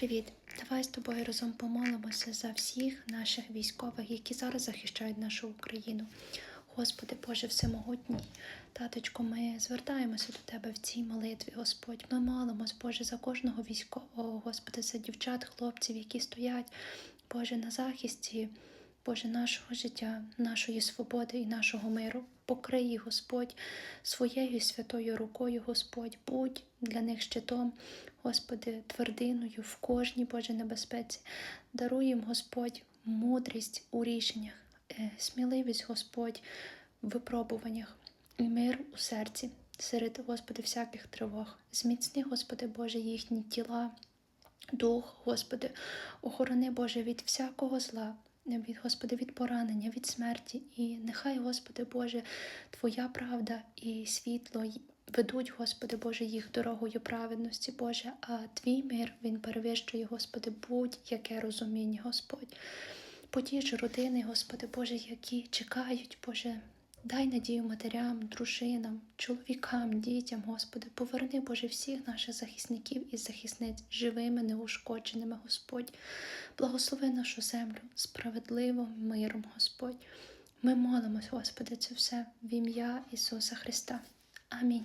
Привіт! Давай з тобою разом помолимося за всіх наших військових, які зараз захищають нашу Україну. Господи, Боже Всемогутній, таточко, ми звертаємося до Тебе в цій молитві, Господь. Ми молимось, Боже, за кожного військового, Господи, за дівчат, хлопців, які стоять, Боже, на захисті, Боже, нашого життя, нашої свободи і нашого миру. Покрий Господь, своєю святою рукою, Господь, будь для них щитом, Господи, твердиною в кожній Боже небезпеці. Даруй їм, Господь, мудрість у рішеннях, е, сміливість, Господь, в випробуваннях і мир у серці серед, Господи, всяких тривог. Зміцни, Господи Боже, їхні тіла, дух, Господи, охорони, Боже, від всякого зла. Від Господи, від поранення, від смерті, і нехай, Господи Боже, Твоя правда і світло ведуть, Господи Боже, їх дорогою праведності, Боже, а Твій мир Він перевищує, Господи, будь-яке розуміння, Господь. Потіж родини, Господи Боже, які чекають, Боже. Дай надію матерям, дружинам, чоловікам, дітям, Господи, поверни, Боже, всіх наших захисників і захисниць живими, неушкодженими, Господь. Благослови нашу землю справедливим миром, Господь. Ми молимось, Господи, це все в ім'я Ісуса Христа. Амінь.